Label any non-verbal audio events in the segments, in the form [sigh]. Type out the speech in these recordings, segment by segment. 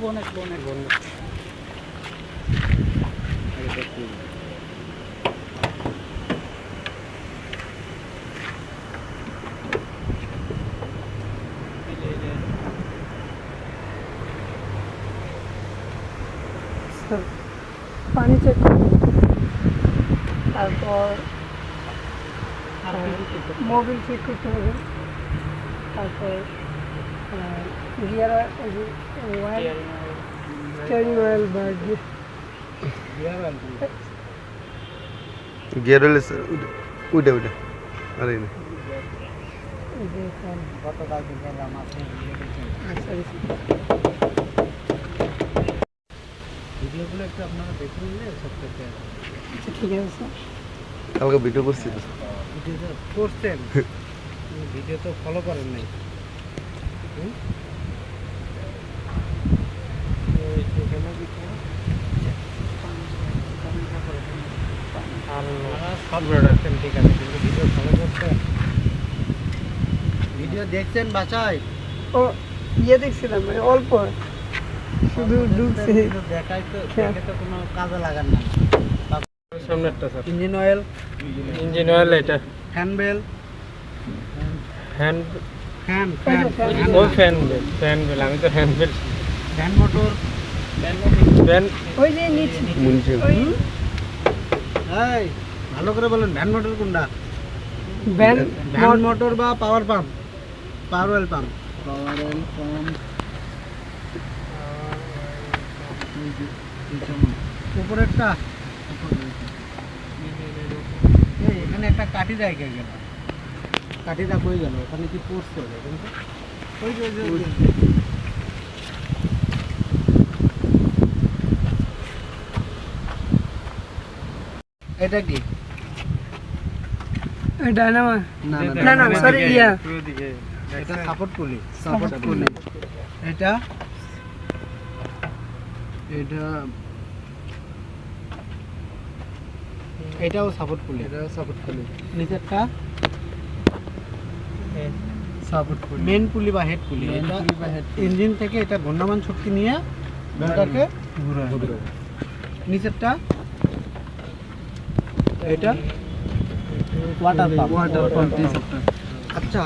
Bonnet bonnet পানি check তারপর Mobil check করতে হবে। তারপর গিয়ার ওয়ার স্টিয়ারিং অয়েল বা গিয়ার হলে উঠে উঠে আরে না। আচ্ছা ভিডিওগুলো একটু আপনারা দেখে নিলে সব থেকে আচ্ছা ঠিক আছে কালকে ভিডিও করছি ভিডিও তো করছেন। [laughs] ভিডিও তো ফলো করেন নাই। রাখছেন ঠিক আছে কিন্তু ভিডিও দেখছেন বাসায়? ও ইয়ে দেখছিলাম মানে অল্প। শুধু ঢুকছে। দেখাই তো দেখে তো কোনো কাজে লাগান না সামনেরটা sir. Engine oil engine oil এটা। Fan belt hand fan fan fan belt fan belt আমি তো hand belt fan motor fan ওই যে নিচে। ওই এই ভালো করে বলেন ভ্যান মোটর কোনটা? ভ্যান ভ্যান মোটর বা power pump power oil pump power oil pump উপরেরটা? এখানে একটা কাঠি জায়গা গেল। কাঠিটা কই গেল? ওখানে কি পড়ছে কিন্তু? ওই যে এটা কি? ডায়নামা। না না না সরি ইয়া। এটা সাপোর্ট পুলি সাপোর্ট পুলি এটা? এটা এটাও সাপোর্ট পুলি এটাও সাপোর্ট পুলি নিচেরটা? সাপোর্ট পুলি মেন পুলি বা হেড পুলি এটা ইঞ্জিন থেকে এটা ঘূর্ণায়মান শক্তি নিয়ে বেলটাকে ঘুরায়। নিচেরটা এটা ওয়াটার পাম্প ওয়াটার পাম্প আচ্ছা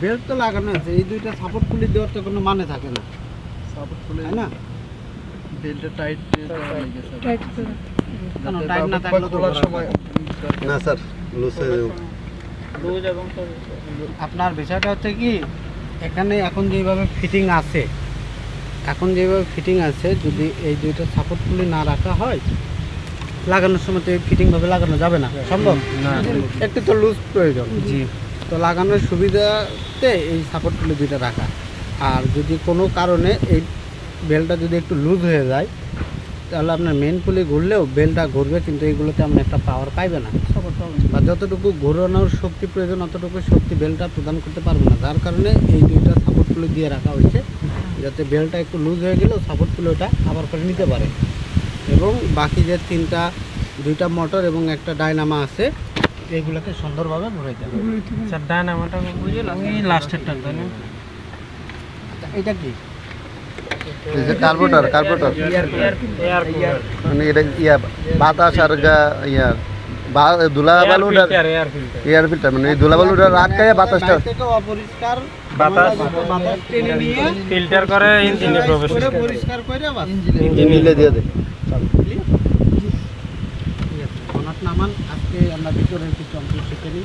বেল্ট তো লাগানো আছে এই দুইটা সাপোর্ট পুলি দেওয়ার তো কোনো মানে থাকে না। সাপোর্ট পুলি না? বেল্টটা টাইট টাইট করে। কেন টাইট না থাকলে তো সময় না স্যার লুজ হয়ে যাবে। আপনার বিষয়টা হচ্ছে কি এখানে এখন যেভাবে ফিটিং আছে এখন যেভাবে ফিটিং আছে যদি এই দুইটা সাপোর্ট পুলি না রাখা হয় লাগানোর সময় তো ফিটিংভাবে লাগানো যাবে না। সম্ভব? না একটু তো লুজ প্রয়োজন। জি। তো লাগানোর সুবিধাতে এই সাপোর্ট পুলি দুইটা রাখা। আর যদি কোনো কারণে এই বেলটা যদি একটু লুজ হয়ে যায় তাহলে আপনার মেন পুলি ঘুরলেও বেলটা ঘুরবে কিন্তু এইগুলোতে আপনি একটা পাওয়ার পাইবে না। বা যতটুকু ঘোরানোর শক্তি প্রয়োজন অতটুকু শক্তি বেলটা প্রদান করতে পারবে না। যার কারণে এই দুইটা সাপোর্ট পুলি দিয়ে রাখা হয়েছে যাতে বেলটা একটু লুজ হয়ে গেলেও সাপোর্ট পুলি ওটা আবার করে নিতে পারে। এবং বাকি যে তিনটা দুইটা মোটর এবং একটা ডায়নামা আছে এইগুলোকে সুন্দরভাবে ঘুরাইতে হবে। স্যার ডায়নামাটা এই লাস্টেরটা তাই না? এটা কি? এই যে কার্বোটার কার্বোটার এয়ার মানে এটা ইয়া বাতাস আর গা ইয়া। ধুলা এয়ার ফিল্টার মানে ধুলা আটকায় বাতাসটা অপরিষ্কার বাতাস। বাতাস টেনে নিয়ে ফিল্টার করে ইঞ্জিনে প্রবেশ করে করে। পরিষ্কার করে বাস মিলে দিয়ে দেয় নামান আজকে আমরা ভিতরের কিছু অংশ শিখে নিই